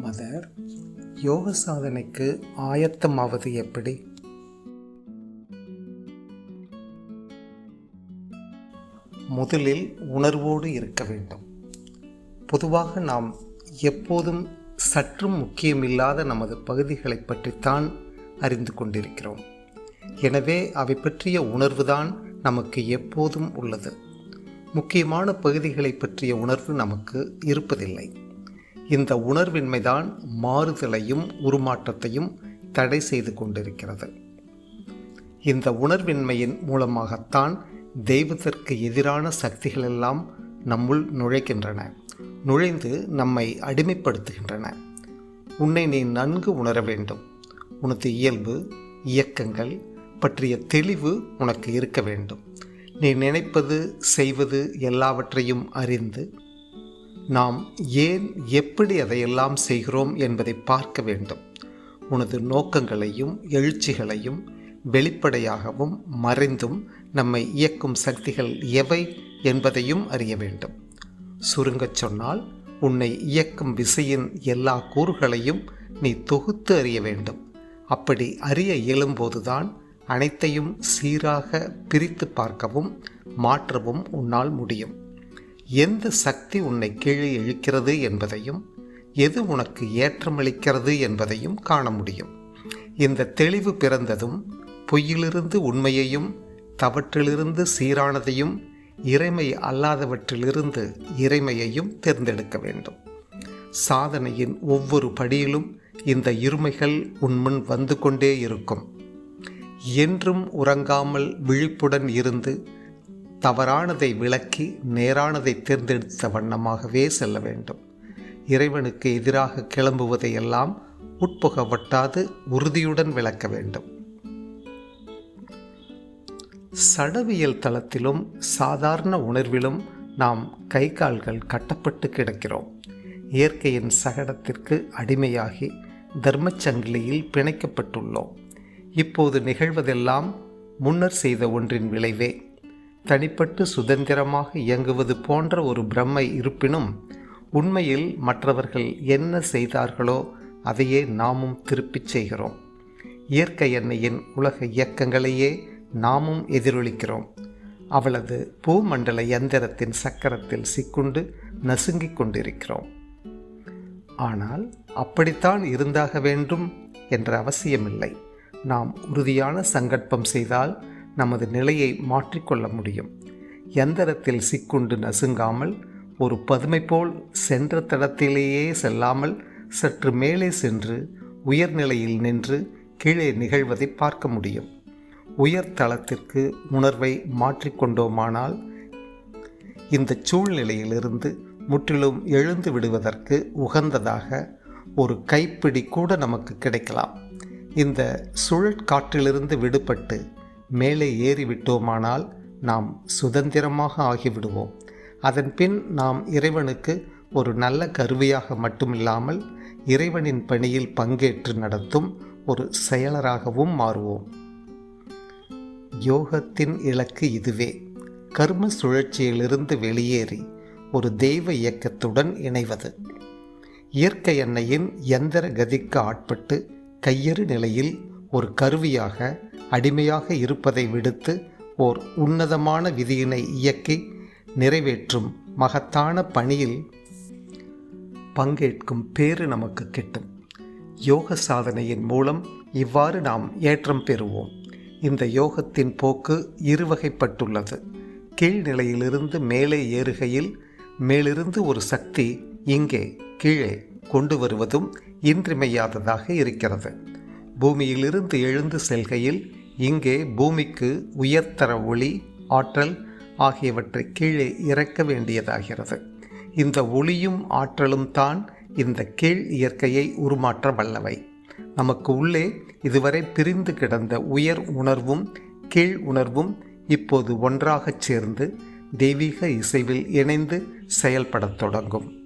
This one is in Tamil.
மதர் யோக சாதனைக்கு ஆயத்தமாவது எப்படி? முதலில் உணர்வோடு இருக்க வேண்டும். பொதுவாக நாம் எப்போதும் சற்றும் முக்கியமில்லாத நமது பகுதிகளை பற்றித்தான் அறிந்து கொண்டிருக்கிறோம். எனவே அவை பற்றிய உணர்வுதான் நமக்கு எப்போதும் உள்ளது. முக்கியமான பகுதிகளை பற்றிய உணர்வு நமக்கு இருப்பதில்லை. இந்த உணர்வின்மைதான் மாறுதலையும் உருமாற்றத்தையும் தடை செய்து கொண்டிருக்கிறது. இந்த உணர்வின்மையின் மூலமாகத்தான் தெய்வத்திற்கு எதிரான சக்திகளெல்லாம் நம்முள் நுழைக்கின்றன நுழைந்து நம்மை அடிமைப்படுத்துகின்றன. உன்னை நீ நன்கு உணர வேண்டும். உனது இயல்பு இயக்கங்கள் பற்றிய தெளிவு உனக்கு இருக்க வேண்டும். நீ நினைப்பது செய்வது எல்லாவற்றையும் அறிந்து நாம் ஏன் எப்படி அதையெல்லாம் செய்கிறோம் என்பதை பார்க்க வேண்டும். உனது நோக்கங்களையும் எழுச்சிகளையும் வெளிப்படையாகவும் மறைந்தும் நம்மை இயக்கும் சக்திகள் எவை என்பதையும் அறிய வேண்டும். சுருங்கச் சொன்னால் உன்னை இயக்கும் விசையின் எல்லா கூறுகளையும் நீ தொகுத்து அறிய வேண்டும். அப்படி அறிய இயலும்போதுதான் அனைத்தையும் சீராக பிரித்து பார்க்கவும் மாற்றவும் உன்னால் முடியும். எந்த சக்தி உன்னை கீழே இழுக்கிறது என்பதையும் எது உனக்கு ஏற்றமளிக்கிறது என்பதையும் காண முடியும். இந்த தெளிவு பிறந்ததும் பொய்யிலிருந்து உண்மையையும் தவற்றிலிருந்து சீரானதையும் இறைமை அல்லாதவற்றிலிருந்து இறைமையையும் தேர்ந்தெடுக்க வேண்டும். சாதனையின் ஒவ்வொரு படியிலும் இந்த இருமைகள் உன்முன் வந்து கொண்டே இருக்கும். என்றும் உறங்காமல் விழிப்புடன் இருந்து தவறானதை விளக்கி நேரானதை தேர்ந்தெடுத்த வண்ணமாகவே செல்ல வேண்டும். இறைவனுக்கு எதிராக கிளம்புவதையெல்லாம் உட்புக வட்டாது உறுதியுடன் விளக்க வேண்டும். சடவியல் தளத்திலும் சாதாரண உணர்விலும் நாம் கை கால்கள் கட்டப்பட்டு கிடக்கிறோம். இயற்கையின் சகடத்திற்கு அடிமையாகி தர்மச்சங்கிலியில் பிணைக்கப்பட்டுள்ளோம். இப்போது நிகழ்வதெல்லாம் முன்னர் செய்த ஒன்றின் விளைவே தனிப்பட்டு சுதந்திரமாக இயங்குவது போன்ற ஒரு பிரம்மை இருப்பினும் உண்மையில் மற்றவர்கள் என்ன செய்தார்களோ அதையே நாமும் திருப்பிச் செய்கிறோம். இயற்கை எண்ணெயின் உலக இயக்கங்களையே நாமும் எதிரொலிக்கிறோம். அவளது பூமண்டல யந்திரத்தின் சக்கரத்தில் சிக்குண்டு நசுங்கிக் கொண்டிருக்கிறோம். ஆனால் அப்படித்தான் இருந்தாக வேண்டும் என்ற அவசியமில்லை. நாம் உறுதியான சங்கற்பம் செய்தால் நமது நிலையை மாற்றிக்கொள்ள முடியும். எந்திரத்தில் சிக்குண்டு நசுங்காமல் ஒரு பதுமை போல் சென்ற தடத்திலேயே செல்லாமல் சற்று மேலே சென்று உயர்நிலையில் நின்று கீழே நிகழ்வதை பார்க்க முடியும். உயர் தளத்திற்கு உணர்வை மாற்றிக்கொண்டோமானால் இந்த சூழ்நிலையிலிருந்து முற்றிலும் எழுந்து விடுவதற்கு உகந்ததாக ஒரு கைப்பிடி கூட நமக்கு கிடைக்கலாம். இந்த சுழற்காற்றிலிருந்து விடுபட்டு மேலே ஏறிவிட்டோமானால் நாம் சுதந்திரமாக ஆகிவிடுவோம். அதன் பின் நாம் இறைவனுக்கு ஒரு நல்ல கருவியாக மட்டுமில்லாமல் இறைவனின் பணியில் பங்கேற்று நடத்தும் ஒரு செயலராகவும் மாறுவோம். யோகத்தின் இலக்கு இதுவே. கர்ம சுழற்சியிலிருந்து வெளியேறி ஒரு தெய்வ இயக்கத்துடன் இணைவது. இயற்கை எண்ணெயின் எந்திர கதிக்கு ஆட்பட்டு கையறு நிலையில் ஒரு கருவியாக அடிமையாக இருப்பதை விடுத்து ஓர் உன்னதமான விதியினை இயக்கி நிறைவேற்றும் மகத்தான பணியில் பங்கேற்கும் பேறு நமக்கு கிட்டும். யோக சாதனையின் மூலம் இவ்வாறு நாம் ஏற்றம் பெறுவோம். இந்த யோகத்தின் போக்கு இருவகைப்பட்டுள்ளது. கீழ்நிலையிலிருந்து மேலே ஏறுகையில் மேலிருந்து ஒரு சக்தி இங்கே கீழே கொண்டு வருவதும் இன்றிமையாததாக இருக்கிறது. பூமியிலிருந்து எழுந்து செல்கையில் இங்கே பூமிக்கு உயர்தர ஒளி ஆற்றல் ஆகியவற்றை கீழே இறக்க வேண்டியதாகிறது. இந்த ஒளியும் ஆற்றலும் தான் இந்த கீழ் இயற்கையை உருமாற்ற வல்லவை. நமக்கு உள்ளே இதுவரை பிரிந்து கிடந்த உயர் உணர்வும் கீழ் உணர்வும் இப்போது ஒன்றாகச் சேர்ந்து தெய்வீக இசைவில் இணைந்து செயல்படத் தொடங்கும்.